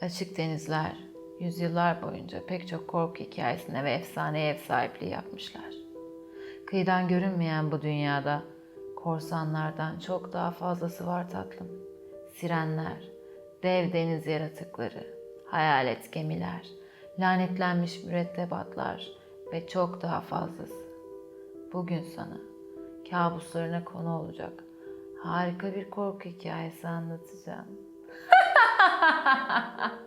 Açık denizler yüzyıllar boyunca pek çok korku hikayesine ve efsaneye ev sahipliği yapmışlar. Kıyıdan görünmeyen bu dünyada korsanlardan çok daha fazlası var tatlım. Sirenler, dev deniz yaratıkları, hayalet gemiler, lanetlenmiş mürettebatlar ve çok daha fazlası. Bugün sana kabuslarına konu olacak harika bir korku hikayesi anlatacağım.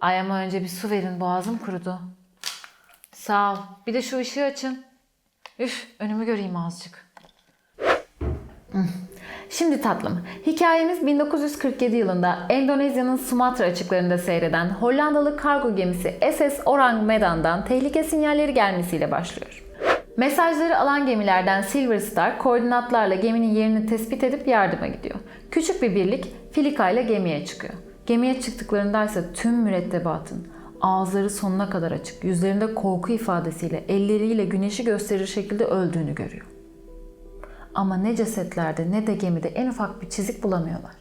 Ay ama önce bir su verin boğazım kurudu. Sağ ol. Bir de şu ışığı açın. Üf önümü göreyim azıcık. Hmm. Şimdi tatlım, hikayemiz 1947 yılında Endonezya'nın Sumatra açıklarında seyreden Hollandalı kargo gemisi SS Orang Medan'dan tehlike sinyalleri gelmesiyle başlıyor. Mesajları alan gemilerden Silver Star koordinatlarla geminin yerini tespit edip yardıma gidiyor. Küçük bir birlik Filika ile gemiye çıkıyor. Gemiye çıktıklarında ise tüm mürettebatın ağızları sonuna kadar açık, yüzlerinde korku ifadesiyle elleriyle güneşi gösterir şekilde öldüğünü görüyor. Ama ne cesetlerde ne de gemide en ufak bir çizik bulamıyorlar.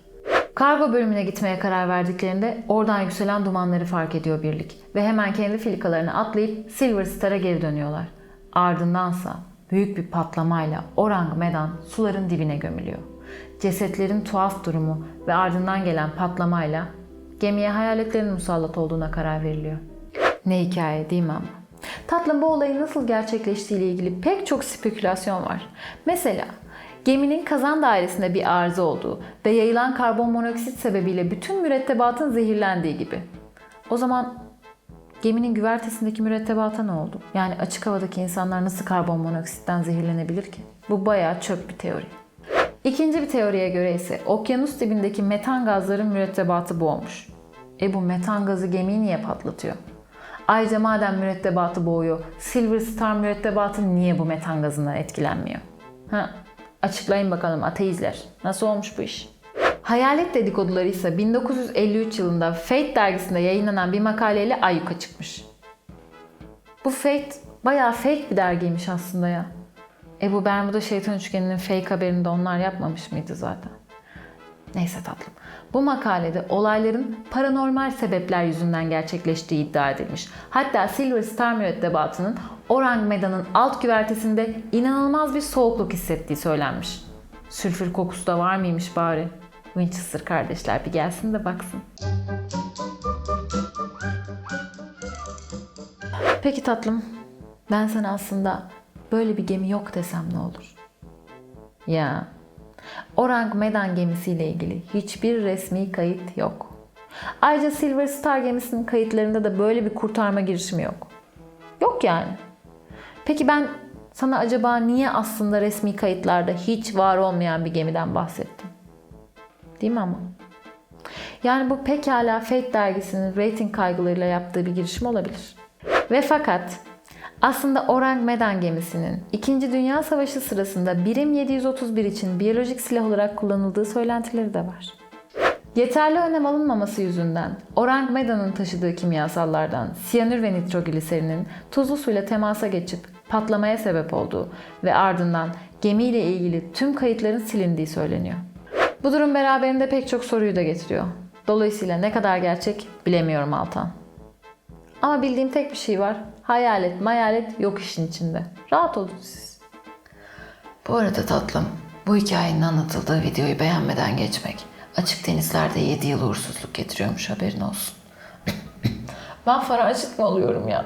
Kargo bölümüne gitmeye karar verdiklerinde oradan yükselen dumanları fark ediyor birlik ve hemen kendi filikalarını atlayıp Silver Star'a geri dönüyorlar. Ardındansa büyük bir patlamayla Orang Medan suların dibine gömülüyor. Cesetlerin tuhaf durumu ve ardından gelen patlamayla gemiye hayaletlerin musallat olduğuna karar veriliyor. Ne hikaye değil mi ama? Tatlım bu olayın nasıl gerçekleştiği ile ilgili pek çok spekülasyon var. Mesela geminin kazan dairesinde bir arıza olduğu ve yayılan karbon monoksit sebebiyle bütün mürettebatın zehirlendiği gibi. O zaman geminin güvertesindeki mürettebata ne oldu? Yani açık havadaki insanlar nasıl karbon monoksitten zehirlenebilir ki? Bu bayağı çöp bir teori. İkinci bir teoriye göre ise okyanus dibindeki metan gazların mürettebatı boğmuş. E bu metan gazı gemiyi niye patlatıyor? Ayrıca madem mürettebatı boğuyor, Silver Star mürettebatı niye bu metan gazından etkilenmiyor? Ha, açıklayın bakalım ateizler. Nasıl olmuş bu iş? Hayalet dedikoduları ise 1953 yılında Fate dergisinde yayınlanan bir makaleyle ayyuka çıkmış. Bu Fate bayağı fake bir dergiymiş aslında ya. E bu Bermuda Şeytan Üçgeni'nin fake haberini de onlar yapmamış mıydı zaten? Neyse tatlım. Bu makalede olayların paranormal sebepler yüzünden gerçekleştiği iddia edilmiş. Hatta Silver Star mürettebatının Orang Medan'ın alt güvertesinde inanılmaz bir soğukluk hissettiği söylenmiş. Sülfür kokusu da var mıymış bari? Winchester kardeşler bir gelsin de baksın. Peki tatlım, ben sana aslında böyle bir gemi yok desem ne olur? Ya, Orang Medan gemisiyle ilgili hiçbir resmi kayıt yok. Ayrıca Silver Star gemisinin kayıtlarında da böyle bir kurtarma girişimi yok. Yok yani. Peki ben sana acaba niye aslında resmi kayıtlarda hiç var olmayan bir gemiden bahsettim? Değil mi ama? Yani bu pekala Fate dergisinin rating kaygılarıyla yaptığı bir girişim olabilir. Ve fakat aslında Orang Medan gemisinin 2. Dünya Savaşı sırasında birim 731 için biyolojik silah olarak kullanıldığı söylentileri de var. Yeterli önem alınmaması yüzünden Orang Medan'ın taşıdığı kimyasallardan siyanür ve nitrogliserinin tuzlu suyla temasa geçip patlamaya sebep olduğu ve ardından gemiyle ilgili tüm kayıtların silindiği söyleniyor. Bu durum beraberinde pek çok soruyu da getiriyor. Dolayısıyla ne kadar gerçek bilemiyorum Altan. Ama bildiğim tek bir şey var. Hayalet mayalet yok işin içinde. Rahat olun siz. Bu arada tatlım, bu hikayenin anlatıldığı videoyu beğenmeden geçmek açık denizlerde 7 yıl uğursuzluk getiriyormuş haberin olsun. ben fara açık mı oluyorum ya?